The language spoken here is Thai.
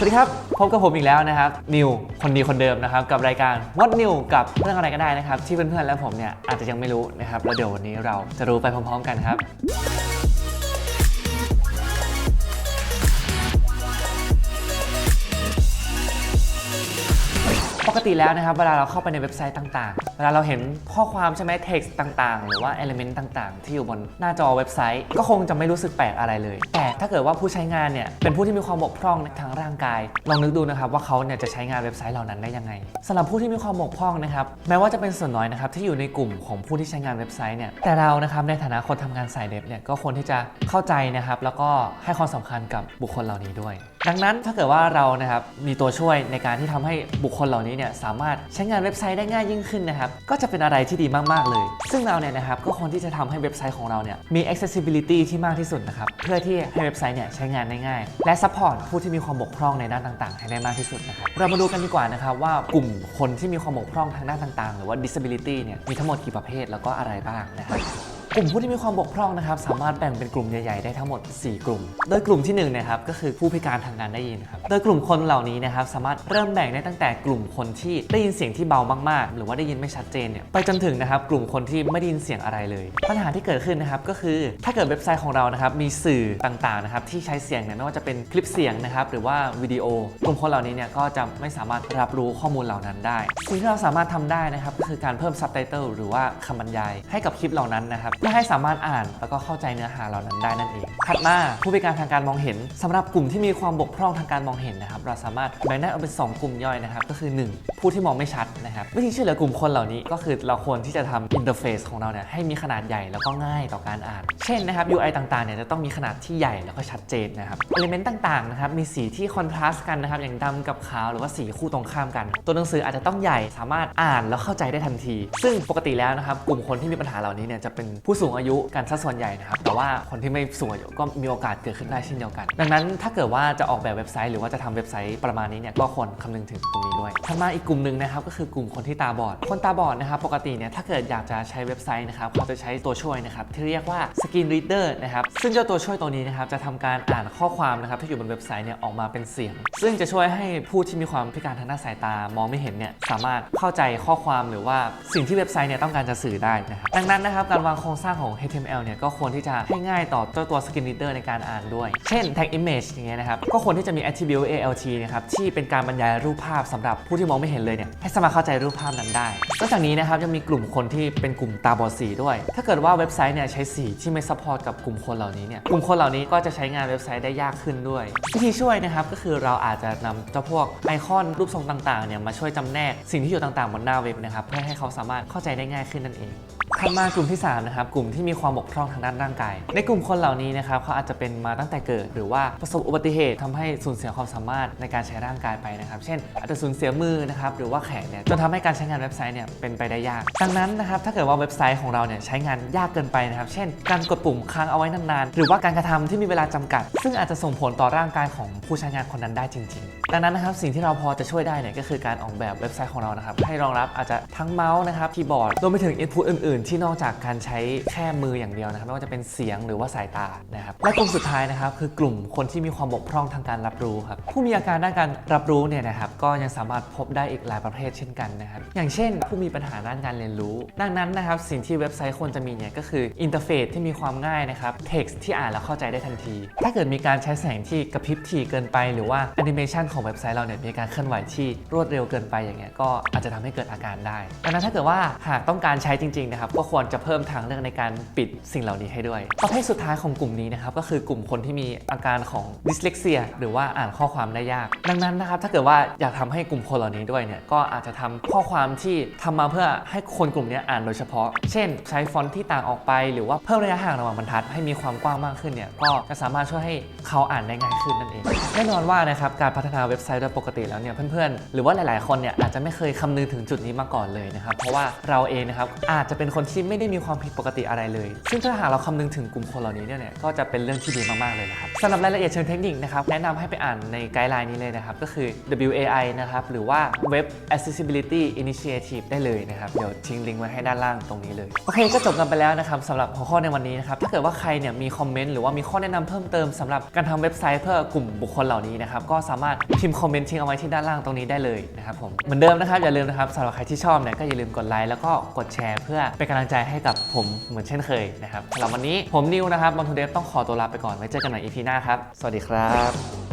สวัสดีครับ พบกับผมอีกแล้วนะครับนิวคนดีคนเดิมนะครับกับรายการ What New กับเรื่องอะไรก็ได้นะครับที่เพื่อนๆและผมเนี่ยอาจจะยังไม่รู้นะครับแล้วเดี๋ยววันนี้เราจะรู้ไปพร้อม ๆ กันครับ กติแล้วนะครับ เวลาเราเข้าไปในเว็บไซต์ต่างๆ เวลาเราเห็นข้อความใช่ไหม text ต่างๆ หรือว่า element ต่างๆ ที่อยู่บนหน้าจอเว็บไซต์ ก็คงจะไม่รู้สึกแปลกอะไรเลย แต่ถ้าเกิดว่าผู้ใช้งานเนี่ยเป็นผู้ที่มีความบกพร่องทางร่างกาย ลองนึกดูนะครับว่าเขาเนี่ยจะใช้งานเว็บไซต์เหล่านั้นได้ยังไงสำหรับผู้ที่มีความบกพร่องนะครับแม้ว่าจะเป็นส่วนน้อยนะครับที่อยู่ในกลุ่มของผู้ที่ใช้งานเว็บไซต์เนี่ยแต่เรานะครับในฐานะคนทำงานสายเด็บเนี่ยก็ควรที่จะเข้าใจนะครับแล้วก็ให้ความสำคัญกับบุคคลเหล่านี้ด้วย ดังนั้นถ้าเกิดว่าเรานะครับมีตัวช่วยในการที่ทำให้บุคคลเหล่านี้เนี่ยสามารถใช้งานเว็บไซต์ได้ง่ายยิ่งขึ้นนะครับ ก็จะเป็นอะไรที่ดีมาก ๆ เลย ซึ่งเราเนี่ยนะครับก็ควรที่จะทำให้เว็บไซต์ของเราเนี่ยมี accessibility ที่มากที่สุดนะครับ เพื่อที่ให้เว็บไซต์เนี่ยใช้งานได้ง่าย และ support ผู้ที่มีความบกพร่องในด้านต่าง ๆ ให้ได้มากที่สุดนะครับ เรามาดูกันดีกว่านะครับว่ากลุ่มคนที่มีความบกพร่องทางด้านต่าง ๆ หรือว่า disability เนี่ยมีทั้งหมดกี่ประเภทแล้วก็อะไรบ้างนะครับ ลุ่มผู้ที่มีความบกพร่องนะครับสามารถแบ่งเป็นกลุ่มใหญ่ๆได้ทั้งหมด 4 กลุ่ม โดยกลุ่มที่1นะครับก็คือผู้พิการทางการได้ยินครับโดยกลุ่มคนเหล่านี้นะครับสามารถเริ่มแบ่งได้ตั้งแต่กลุ่มคนที่ได้ยินเสียงที่เบามากๆ หรือว่าได้ยินไม่ชัดเจนเนี่ยไปจนถึงนะครับกลุ่มคนที่ไม่ได้ยินเสียงอะไรเลย ปัญหาที่เกิดขึ้นนะครับก็คือถ้าเกิดเว็บไซต์ของเรานะครับมีสื่อต่างๆนะครับที่ใช้เสียงเนี่ยไม่ว่าจะเป็นคลิปเสียงนะครับหรือว่าวิดีโอกลุ่มคนเหล่านี้เนี่ยก็จะไม่สามารถรับรู้ข้อมูลเหล่านั้นได้สิ่งที่เราสามารถทำได้นะครับก็คือการเพิ่มซับไตเติลหรือว่าคำบรรยายให้กับคลิปเหล่านั้นนะครับพื่อให้สามารถอ่านแล้วก็เข้าใจเนื้อหาเหล่านั้นได้นั่นเอง ถัดมาผู้พิการทางการมองเห็นสำหรับกลุ่มที่มีความบกพร่องทางการมองเห็นนะครับ เราสามารถแบ่งได้ออกเป็น 2 กลุ่มย่อยนะครับ ก็คือ 1 ผู้ที่มองไม่ชัดนะครับวิธีช่วยเหลือกลุ่มคนเหล่านี้ก็คือเราควรที่จะทำอินเทอร์เฟซของเราเนี่ยให้มีขนาดใหญ่แล้วก็ง่ายต่อการอ่าน เช่นนะครับ UI ต่างๆเนี่ยจะต้องมีขนาดที่ใหญ่แล้วก็ชัดเจนนะครับเอลิเมนต์ต่างๆนะครับมีสีที่คอนทราสต์กันนะครับอย่างดำกับขาวหรือว่าสีคู่ตรงข้ามกัน ตัวหนังสืออาจจะต้องใหญ่สามารถอ่านแล้วเข้าใจได้ทันที ซึ่งปกติแล้วนะครับกลุ่มคนที่มีปัญหาเหล่านี้เนี่ยจะเป็นผู้สูงอายุกันซะส่วนใหญ่นะครับ แต่ว่าคนที่ไม่สูงอายุก็มีโอกาสเกิดขึ้นได้เช่นเดียวกัน ดังนั้นถ้าเกิดว่าจะออกแบบเว็บไซต์หรือว่าจะทำเว็บไซต์ประมาณนี้เนี่ยก็ควรคำนึงถึงตรงนี้ด้วยถัดมาอีกกลุ่มหนึ่งนะครับก็คือกลุ่มคนที่ตาบอด คนตาบอดนะครับปกติเนี่ยถ้าเกิดอยากจะใช้เว็บไซต์นะครับเขาจะใช้ตัวช่วยนะครับที่เรียกว่า Screen Reader นะครับซึ่งเจ้าตัวช่วยตัวนี้นะครับจะทำการอ่านข้อความนะครับที่อยู่บนเว็บไซต์เนี่ยออกมาเป็นเสียง ซึ่งจะช่วยให้ผู้ที่มีความพิการทางด้านสายตามองไม่เห็นเนี่ยสามารถเข้าใจข้อความหรือว่าสิ่งที่เว็บไซต์เนี่ยต้องการจะสื่อได้นะครับดังนั้นนะครับการวางโครงสร้างของ HTML เนี่ยก็ควรที่จะให้ง่ายต่อเจ้าตัว Screen Reader ในการอ่านด้วย เช่น tag image อย่างเงี้ยนะครับ ก็ควรที่จะมี attribute ALT นะครับ ที่เป็นการบรรยายรูปภาพสำหรับผู้ที่มองไม่เห็นเลยเนี่ยให้สามารถเข้าใจรูปภาพนั้นได้นอกจากนี้นะครับยังมีกลุ่มคนที่เป็นกลุ่มตาบอดสีด้วย ถ้าเกิดว่าเว็บไซต์เนี่ยใช้สีที่ไม่ซัพพอร์ตกับกลุ่มคนเหล่านี้เนี่ยกลุ่มคนเหล่านี้ก็จะใช้งานเว็บไซต์ได้ยากขึ้นด้วย วิธีช่วยนะครับก็คือเราอาจจะนำเจ้าพวกไอคอนรูปทรงต่างๆเนี่ยมาช่วยจำแนกสิ่งที่อยู่ต่างๆบนหน้าเว็บนะครับเพื่อให้เขาสามารถเข้าใจได้ง่ายขึ้นนั่นเอง ถัดมากลุ่มที่ 3 นะครับ กลุ่มที่มีความบกพร่องทางด้านร่างกาย ในกลุ่มคนเหล่านี้นะครับเขาอาจจะเป็นมาตั้งแต่เกิด หรือว่าประสบอุบัติเหตุทำให้สูญเสียความสามารถในการใช้ร่างกายไปนะครับ เช่น อาจจะสูญเสียมือนะครับหรือว่าแขนเนี่ยจนทำให้การใช้งานเว็บไซต์เนี่ยเป็นไปได้ยาก ดังนั้นนะครับถ้าเกิดว่าเว็บไซต์ของเราเนี่ยใช้งานยากเกินไปนะครับ เช่น การกดปุ่มค้างเอาไว้นานๆหรือว่าการกระทำที่มีเวลาจำกัด ซึ่งอาจจะส่งผลต่อร่างกายของผู้ใช้งานคนนั้นได้จริง ๆ ดังนั้นนะครับสิ่งที่เราพอจะช่วยได้เนี่ยก็คือการออกแบบเว็บไซต์ของเรานะครับให้รองรับอาจจะทั้งเมาส์นะครับคีย์บอร์ดรวมไปถึง input อื่น ๆ ที่นอกจากการใช้แค่มืออย่างเดียวนะครับไม่ว่าจะเป็นเสียงหรือว่าสายตานะครับและกลุ่มสุดท้ายนะครับคือกลุ่มคนที่มีความบกพร่องทางการรับรู้ครับผู้มีอาการด้านการรับรู้เนี่ยนะครับก็ยังสามารถพบได้อีกหลายประเภทเช่นกันนะครับอย่างเช่น ผู้มีปัญหาด้านการเรียนรู้ ดังนั้นนะครับสิ่งที่เว็บไซต์ควรจะมีเนี่ยก็คืออินเทอร์เฟซที่มีความง่ายนะครับ text ที่อ่านแล้วเข้าใจได้ทันที ถ้าเกิดมีการใช้แสงที่กระพริบถี่เกินไป หรือว่าแอนิเมชันของของเว็บไซต์เราเนี่ยมีการเคลื่อนไหวที่รวดเร็วเกินไปอย่างเงี้ยก็อาจจะทำให้เกิดอาการได้ดังนั้นถ้าเกิดว่าหากต้องการใช้จริงๆนะครับก็ควรจะเพิ่มทางเลือกในการปิดสิ่งเหล่านี้ให้ด้วยประเภทสุดท้ายของกลุ่มนี้นะครับก็คือกลุ่มคนที่มีอาการของดิสเล x เซียหรือว่าอ่านข้อความได้ยาก ดังนั้นนะครับถ้าเกิดว่าอยากทำให้กลุ่มคนเหล่านี้ด้วยเนี่ยก็อาจจะทำข้อความที่ทำมาเพื่อให้คนกลุ่มนี้อ่านโดยเฉพาะ เช่น ใช้ฟอนต์ที่ต่างออกไป หรือว่าเพิ่มระยะห่างระหว่างบรรทัด ให้มีความกว้างมากขึ้นเนี่ยก็จะสามารถช่วยให้เขาอ่านได้ง่ายขึ้นนั่นเองแน่นอนว่านะครับการพัฒนาเว็บไซต์โดยปกติแล้วเนี่ยเพื่อนๆ หรือว่าหลายๆคนเนี่ยอาจจะไม่เคยคำนึงถึงจุดนี้มาก่อนเลยนะครับ เพราะว่าเราเองนะครับอาจจะเป็นคนที่ไม่ได้มีความผิดปกติอะไรเลย ซึ่งถ้าหากเราคำนึงถึงกลุ่มคนเหล่านี้เนี่ยก็จะเป็นเรื่องที่ดีมากๆเลยนะครับสำหรับรายละเอียดเชิงเทคนิคนะครับแนะนำให้ไปอ่านในไกด์ไลน์นี้เลยนะครับก็คือ WAI นะครับหรือว่า Web Accessibility Initiative ได้เลยนะครับเดี๋ยวทิ้งลิงก์ไว้ให้ด้านล่างตรงนี้เลยโอเคก็จบกันไปแล้วนะครับสำหรับหัวข้อในวันนี้นะครับถ้าเกิดว่าใครเนี่ยมีคอมเมนต์หรือว่ามีข้อแนะนำเพิ่มเติมสำหรับการทำเว็บไซต์เพื่อกลุ่มบุคคลเหล่านี้นะครับก็สามารถพิมพ์คอมเมนต์ทิ้งเอาไว้ที่ด้านล่างตรงนี้ได้เลยนะครับผมเหมือนเดิมนะครับอย่าลืมนะครับสำหรับใครที่ชอบเนี่ยก็อย่าลืมกดไลค์แล้วก็กดแชร์ เพื่อเป็นกำลังใจให้กับผมเหมือนเช่นเคยนะครับสำหรับวันนี้ผมนิวนะครับบอลทูเดฟต้องขอตัวลาไปก่อนไว้เจอกันใหม่ EP หน้าครับสวัสดีครับ